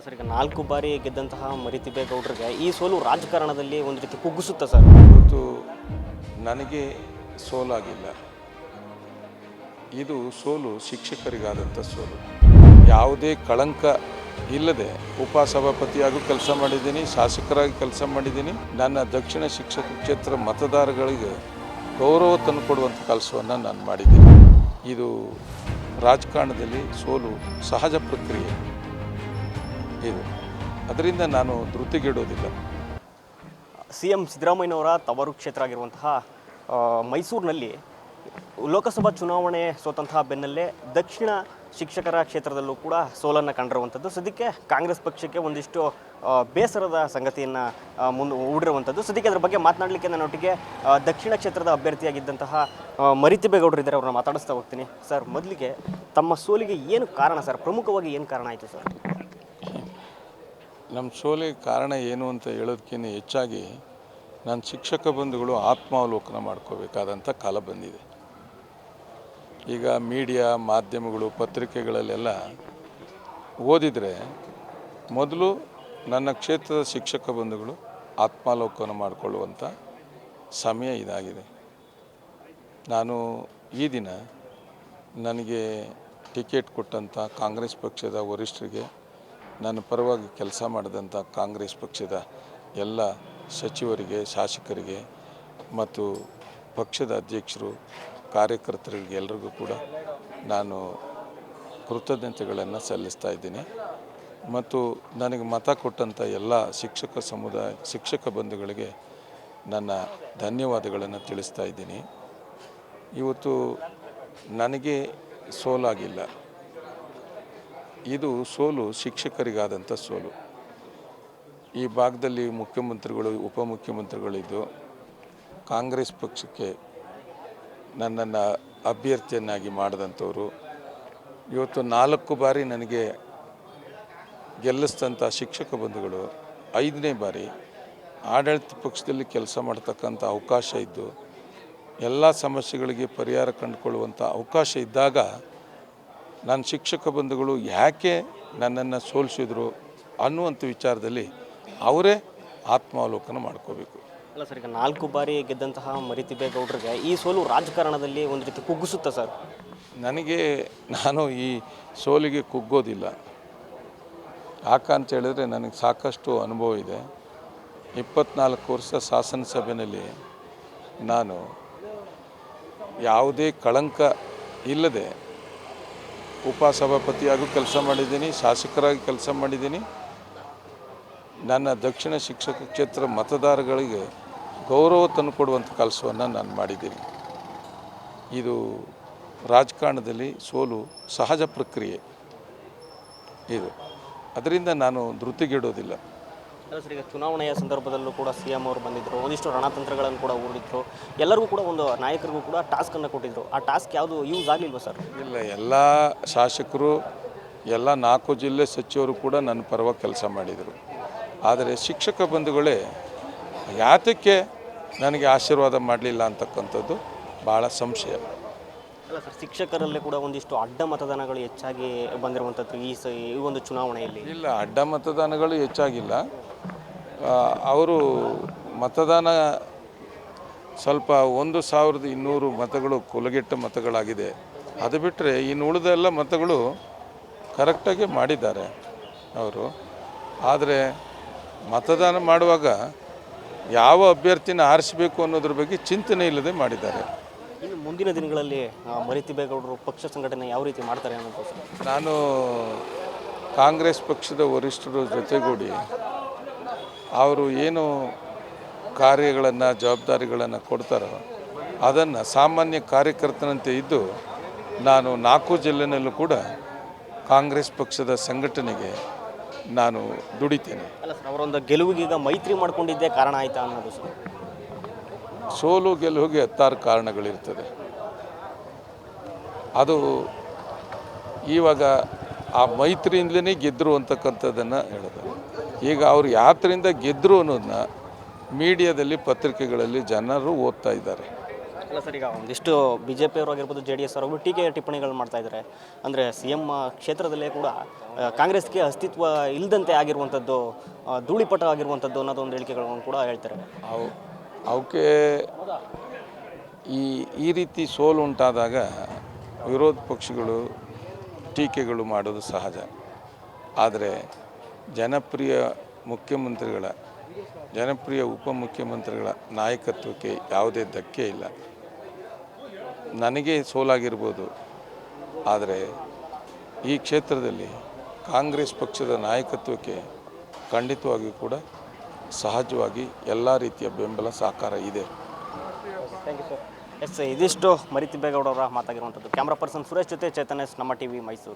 Sir, ಈಗ ನಾಲ್ಕು ಬಾರಿ ಗೆದ್ದಂತಹ ಮರಿತಿಬೇಗೌಡರಿಗೆ ಈ ಸೋಲು ರಾಜಕಾರಣದಲ್ಲಿ ಒಂದು ರೀತಿ ಕುಗ್ಗಿಸುತ್ತೆ ಸರ್? ಇವತ್ತು ನನಗೆ ಸೋಲಾಗಿಲ್ಲ. ಇದು ಸೋಲು ಶಿಕ್ಷಕರಿಗಾದಂಥ ಸೋಲು. ಯಾವುದೇ ಕಳಂಕ ಇಲ್ಲದೆ ಉಪಸಭಾಪತಿಯಾಗೂ ಕೆಲಸ ಮಾಡಿದ್ದೀನಿ, ಶಾಸಕರಾಗಿ ಕೆಲಸ ಮಾಡಿದ್ದೀನಿ. ನನ್ನ ದಕ್ಷಿಣ ಶಿಕ್ಷಕ ಕ್ಷೇತ್ರ ಮತದಾರಗಳಿಗೆ ಗೌರವ ತಂದುಕೊಡುವಂಥ ಕೆಲಸವನ್ನು ನಾನು ಮಾಡಿದ್ದೀನಿ. ಇದು ರಾಜಕಾರಣದಲ್ಲಿ ಸೋಲು ಸಹಜ ಪ್ರಕ್ರಿಯೆ. ಇದು. ಅದರಿಂದ ನಾನು ಧೃತಿಗೆಡೋದಿಲ್ಲ. ಸಿ ಎಂ ಸಿದ್ದರಾಮಯ್ಯನವರ ತವರು ಕ್ಷೇತ್ರ ಆಗಿರುವಂತಹ ಮೈಸೂರಿನಲ್ಲಿ ಲೋಕಸಭಾ ಚುನಾವಣೆ ಸೋತಂತಹ ಬೆನ್ನಲ್ಲೇ ದಕ್ಷಿಣ ಶಿಕ್ಷಕರ ಕ್ಷೇತ್ರದಲ್ಲೂ ಕೂಡ ಸೋಲನ್ನು ಕಂಡಿರುವಂಥದ್ದು. ಸದ್ಯಕ್ಕೆ ಕಾಂಗ್ರೆಸ್ ಪಕ್ಷಕ್ಕೆ ಒಂದಿಷ್ಟು ಬೇಸರದ ಸಂಗತಿಯನ್ನು ಮುಂದೆ ಹೂಡಿರುವಂಥದ್ದು ಸದ್ಯಕ್ಕೆ ಅದರ ಬಗ್ಗೆ ಮಾತನಾಡಲಿಕ್ಕೆ ನನ್ನೊಟ್ಟಿಗೆ ದಕ್ಷಿಣ ಕ್ಷೇತ್ರದ ಅಭ್ಯರ್ಥಿಯಾಗಿದ್ದಂತಹ ಮರಿತಿಬೇಗೌಡರಿದ್ದಾರೆ ಅವ್ರನ್ನ ಮಾತಾಡಿಸ್ತಾ ಹೋಗ್ತೀನಿ. ಸರ್, ಮೊದಲಿಗೆ ತಮ್ಮ ಸೋಲಿಗೆ ಏನು ಕಾರಣ ಸರ್? ಪ್ರಮುಖವಾಗಿ ಏನು ಕಾರಣ ಆಯಿತು ಸರ್? ನಮ್ಮ ಸೋಲಿಗೆ ಕಾರಣ ಏನು ಅಂತ ಹೇಳೋದಕ್ಕಿಂತ ಹೆಚ್ಚಾಗಿ ನನ್ನ ಶಿಕ್ಷಕ ಬಂಧುಗಳು ಆತ್ಮಾವಲೋಕನ ಮಾಡ್ಕೋಬೇಕಾದಂಥ ಕಾಲ ಬಂದಿದೆ. ಈಗ ಮೀಡಿಯಾ, ಮಾಧ್ಯಮಗಳು, ಪತ್ರಿಕೆಗಳಲ್ಲೆಲ್ಲ ಓದಿದರೆ ಮೊದಲು ನನ್ನ ಕ್ಷೇತ್ರದ ಶಿಕ್ಷಕ ಬಂಧುಗಳು ಆತ್ಮಾವಲೋಕನ ಮಾಡಿಕೊಳ್ಳುವಂಥ ಸಮಯ ಇದಾಗಿದೆ. ನಾನು ಈ ದಿನ ನನಗೆ ಟಿಕೆಟ್ ಕೊಟ್ಟಂಥ ಕಾಂಗ್ರೆಸ್ ಪಕ್ಷದ ವರಿಷ್ಠರಿಗೆ ನನ್ನ ಪರವಾಗಿ ಕೆಲಸ ಮಾಡಿದಂಥ ಕಾಂಗ್ರೆಸ್ ಪಕ್ಷದ ಎಲ್ಲ ಸಚಿವರಿಗೆ, ಶಾಸಕರಿಗೆ ಮತ್ತು ಪಕ್ಷದ ಅಧ್ಯಕ್ಷರು, ಕಾರ್ಯಕರ್ತರಿಗೆ ಎಲ್ರಿಗೂ ಕೂಡ ನಾನು ಕೃತಜ್ಞತೆಗಳನ್ನು ಸಲ್ಲಿಸ್ತಾ ಇದ್ದೀನಿ. ಮತ್ತು ನನಗೆ ಮತ ಕೊಟ್ಟಂಥ ಎಲ್ಲ ಶಿಕ್ಷಕ ಸಮುದಾಯ, ಶಿಕ್ಷಕ ಬಂಧುಗಳಿಗೆ ನನ್ನ ಧನ್ಯವಾದಗಳನ್ನು ತಿಳಿಸ್ತಾ ಇದ್ದೀನಿ. ಇವತ್ತು ನನಗೆ ಸೋಲಾಗಿಲ್ಲ. ಇದು ಸೋಲು ಶಿಕ್ಷಕರಿಗಾದಂಥ ಸೋಲು. ಈ ಭಾಗದಲ್ಲಿ ಮುಖ್ಯಮಂತ್ರಿಗಳು, ಉಪಮುಖ್ಯಮಂತ್ರಿಗಳಿದ್ದು ಕಾಂಗ್ರೆಸ್ ಪಕ್ಷಕ್ಕೆ ನನ್ನನ್ನು ಅಭ್ಯರ್ಥಿಯನ್ನಾಗಿ ಮಾಡಿದಂಥವರು. ಇವತ್ತು ನಾಲ್ಕು ಬಾರಿ ನನಗೆ ಗೆಲ್ಲಿಸಿದಂಥ ಶಿಕ್ಷಕ ಬಂಧುಗಳು, ಐದನೇ ಬಾರಿ ಆಡಳಿತ ಪಕ್ಷದಲ್ಲಿ ಕೆಲಸ ಮಾಡ್ತಕ್ಕಂಥ ಅವಕಾಶ ಇದ್ದು, ಎಲ್ಲ ಸಮಸ್ಯೆಗಳಿಗೆ ಪರಿಹಾರ ಕಂಡುಕೊಳ್ಳುವಂಥ ಅವಕಾಶ ಇದ್ದಾಗ ನನ್ನ ಶಿಕ್ಷಕ ಬಂಧುಗಳು ಯಾಕೆ ನನ್ನನ್ನು ಸೋಲಿಸಿದ್ರು ಅನ್ನುವಂಥ ವಿಚಾರದಲ್ಲಿ ಅವರೇ ಆತ್ಮಾವಲೋಕನ ಮಾಡ್ಕೋಬೇಕು. ಅಲ್ಲ ಸರ್ ಈಗ ನಾಲ್ಕು ಬಾರಿ ಗೆದ್ದಂತಹ ಮರಿತಿಬೇಗೌಡರಿಗೆ ಈ ಸೋಲು ರಾಜಕಾರಣದಲ್ಲಿ ಒಂದು ರೀತಿ ಕುಗ್ಗಿಸುತ್ತಾ ಸರ್? ನನಗೆ ನಾನು ಈ ಸೋಲಿಗೆ ಕುಗ್ಗೋದಿಲ್ಲ. ಯಾಕಂತ ಹೇಳಿದ್ರೆ ನನಗೆ ಸಾಕಷ್ಟು ಅನುಭವ ಇದೆ. ಇಪ್ಪತ್ನಾಲ್ಕು ವರ್ಷ ಶಾಸನ ಸಭೆಯಲ್ಲಿ ನಾನು ಯಾವುದೇ ಕಳಂಕ ಇಲ್ಲದೆ ಉಪಸಭಾಪತಿಯಾಗೂ ಕೆಲಸ ಮಾಡಿದ್ದೀನಿ, ಶಾಸಕರಾಗಿ ಕೆಲಸ ಮಾಡಿದ್ದೀನಿ. ನನ್ನ ದಕ್ಷಿಣ ಶಿಕ್ಷಕ ಕ್ಷೇತ್ರ ಮತದಾರಗಳಿಗೆ ಗೌರವ ತಂದು ಕೊಡುವಂಥ ಕೆಲಸವನ್ನು ನಾನು ಮಾಡಿದ್ದೀನಿ. ಇದು ರಾಜಕಾರಣದಲ್ಲಿ ಸೋಲು ಸಹಜ ಪ್ರಕ್ರಿಯೆ. ಇದು. ಅದರಿಂದ ನಾನು ಧೃತಿಗೆಡೋದಿಲ್ಲ. ಸರ್ ಈಗ ಚುನಾವಣೆಯ ಸಂದರ್ಭದಲ್ಲೂ ಕೂಡ ಸಿ ಎಂ ಅವರು ಬಂದಿದ್ದರು ಒಂದಿಷ್ಟು ರಣತಂತ್ರಗಳನ್ನು ಕೂಡ ಹೂಡಿದ್ರು. ಎಲ್ಲರಿಗೂ ಕೂಡ ಒಂದು ನಾಯಕರಿಗೂ ಕೂಡ ಟಾಸ್ಕನ್ನು ಕೊಟ್ಟಿದ್ದರು ಆ ಟಾಸ್ಕ್ ಯಾವುದು ಯೂಸ್ ಆಗಲಿಲ್ವ ಸರ್ ಇಲ್ಲ, ಎಲ್ಲ ಶಾಸಕರು, ಎಲ್ಲ ನಾಲ್ಕು ಜಿಲ್ಲೆ ಸಚಿವರು ಕೂಡ ನನ್ನ ಪರವಾಗಿ ಕೆಲಸ ಮಾಡಿದರು. ಆದರೆ ಶಿಕ್ಷಕ ಬಂಧುಗಳೇ, ಯಾತಕ್ಕೆ ನನಗೆ ಆಶೀರ್ವಾದ ಮಾಡಲಿಲ್ಲ ಅಂತಕ್ಕಂಥದ್ದು ಭಾಳ ಸಂಶಯ. ಅಲ್ಲ ಸರ್, ಶಿಕ್ಷಕರಲ್ಲೇ ಕೂಡ ಒಂದಿಷ್ಟು ಅಡ್ಡ ಮತದಾನಗಳು ಹೆಚ್ಚಾಗಿ ಬಂದಿರುವಂಥದ್ದು ಈ ಸ, ಈ ಒಂದು ಚುನಾವಣೆಯಲ್ಲಿ. ಇಲ್ಲ, ಅಡ್ಡ ಮತದಾನಗಳು ಹೆಚ್ಚಾಗಿಲ್ಲ. ಅವರು ಮತದಾನ ಸ್ವಲ್ಪ ಒಂದು ಸಾವಿರದ ಇನ್ನೂರು ಮತಗಳು ಕೊಲಗೆಟ್ಟ ಮತಗಳಾಗಿದೆ. ಅದು ಬಿಟ್ಟರೆ ಇನ್ನು ಉಳಿದ ಎಲ್ಲ ಮತಗಳು ಕರೆಕ್ಟಾಗಿ ಮಾಡಿದ್ದಾರೆ ಅವರು. ಆದರೆ ಮತದಾನ ಮಾಡುವಾಗ ಯಾವ ಅಭ್ಯರ್ಥಿನ ಆರಿಸಬೇಕು ಅನ್ನೋದ್ರ ಬಗ್ಗೆ ಚಿಂತನೆ ಇಲ್ಲದೆ ಮಾಡಿದ್ದಾರೆ. ಮುಂದಿನ ದಿನಗಳಲ್ಲಿ ಆ, ಮರಿತಿಬೇಗೌಡರು ಪಕ್ಷ ಸಂಘಟನೆ ಯಾವ ರೀತಿ ಮಾಡ್ತಾರೆ ಅನ್ನೋದು ನಾನು ಕಾಂಗ್ರೆಸ್ ಪಕ್ಷದ ವರಿಷ್ಠರ ಜೊತೆಗೂಡಿ ಅವರು ಏನು ಕಾರ್ಯಗಳನ್ನು ಜವಾಬ್ದಾರಿಗಳನ್ನು ಕೊಡ್ತಾರೋ ಅದನ್ನು ಸಾಮಾನ್ಯ ಕಾರ್ಯಕರ್ತನಂತೆ ಇದ್ದು ನಾನು ನಾಲ್ಕು ಜಿಲ್ಲೆನಲ್ಲೂ ಕೂಡ ಕಾಂಗ್ರೆಸ್ ಪಕ್ಷದ ಸಂಘಟನೆಗೆ ನಾನು ದುಡಿತೇನೆ. ಅಲ್ಲ ಸರ್ ಅವರೊಂದು ಗೆಲುವಿಗೆ ಈಗ ಮೈತ್ರಿ ಮಾಡಿಕೊಂಡಿದ್ದೇ ಕಾರಣ ಆಯ್ತಾ ಅನ್ನೋದು ಸರ್? ಸೋಲು ಗೆಲುವಿಗೆ ಹತ್ತಾರು ಕಾರಣಗಳಿರ್ತದೆ. ಅದು ಇವಾಗ ಆ ಮೈತ್ರಿಯಿಂದಲೇ ಗೆದ್ದರು ಅಂತಕ್ಕಂಥದ್ದನ್ನು ಹೇಳಿದೆ. ಈಗ ಅವ್ರು ಯಾತ್ರಿಂದ ಗೆದ್ದರು ಅನ್ನೋದನ್ನ ಮೀಡಿಯಾದಲ್ಲಿ ಪತ್ರಿಕೆಗಳಲ್ಲಿ ಜನರು ಓದ್ತಾ ಇದ್ದಾರೆ. ಅಲ್ಲ ಸರ್ ಈಗ ಒಂದಿಷ್ಟು ಬಿ ಜೆ ಪಿಯವರು ಆಗಿರ್ಬೋದು ಜೆ ಡಿ ಎಸ್ ಅವರು ಟೀಕೆ ಟಿಪ್ಪಣಿಗಳು ಮಾಡ್ತಾ ಇದ್ದಾರೆ ಅಂದರೆ ಸಿ ಎಂ ಕ್ಷೇತ್ರದಲ್ಲೇ ಕೂಡ ಕಾಂಗ್ರೆಸ್ಗೆ ಅಸ್ತಿತ್ವ ಇಲ್ಲದಂತೆ ಆಗಿರುವಂಥದ್ದು ಧೂಳಿಪಟ ಆಗಿರುವಂಥದ್ದು ಅನ್ನೋದೊಂದು ಹೇಳಿಕೆಗಳನ್ನು ಕೂಡ ಹೇಳ್ತಾರೆ. ಅವು ಅವಕ್ಕೆ ಈ ಈ ರೀತಿ ಸೋಲು ಉಂಟಾದಾಗ ವಿರೋಧ ಪಕ್ಷಗಳು ಟೀಕೆಗಳು ಮಾಡೋದು ಸಹಜ. ಆದರೆ ಜನಪ್ರಿಯ ಮುಖ್ಯಮಂತ್ರಿಗಳ, ಜನಪ್ರಿಯ ಉಪಮುಖ್ಯಮಂತ್ರಿಗಳ ನಾಯಕತ್ವಕ್ಕೆ ಯಾವುದೇ ಧಕ್ಕೆ ಇಲ್ಲ. ನನಗೆ ಸೋಲಾಗಿರ್ಬೋದು. ಆದರೆ ಈ ಕ್ಷೇತ್ರದಲ್ಲಿ ಕಾಂಗ್ರೆಸ್ ಪಕ್ಷದ ನಾಯಕತ್ವಕ್ಕೆ ಖಂಡಿತವಾಗಿಯೂ ಕೂಡ ಸಹಜವಾಗಿ ಎಲ್ಲ ರೀತಿಯ ಬೆಂಬಲ ಸಹಕಾರ ಇದೆ. ಥ್ಯಾಂಕ್ ಯು ಸರ್ ಎಸ್ ಇದಿಷ್ಟು ಮರಿತಿಬ್ಬೇಗೌಡರ ಮಾತಾಗಿರುವಂಥದ್ದು. ಕ್ಯಾಮ್ರಾ ಪರ್ಸನ್ ಸುರೇಶ್ ಜೊತೆ ಚೇತನ್ ನಮ್ಮ ಟಿ ವಿ ಮೈಸೂರು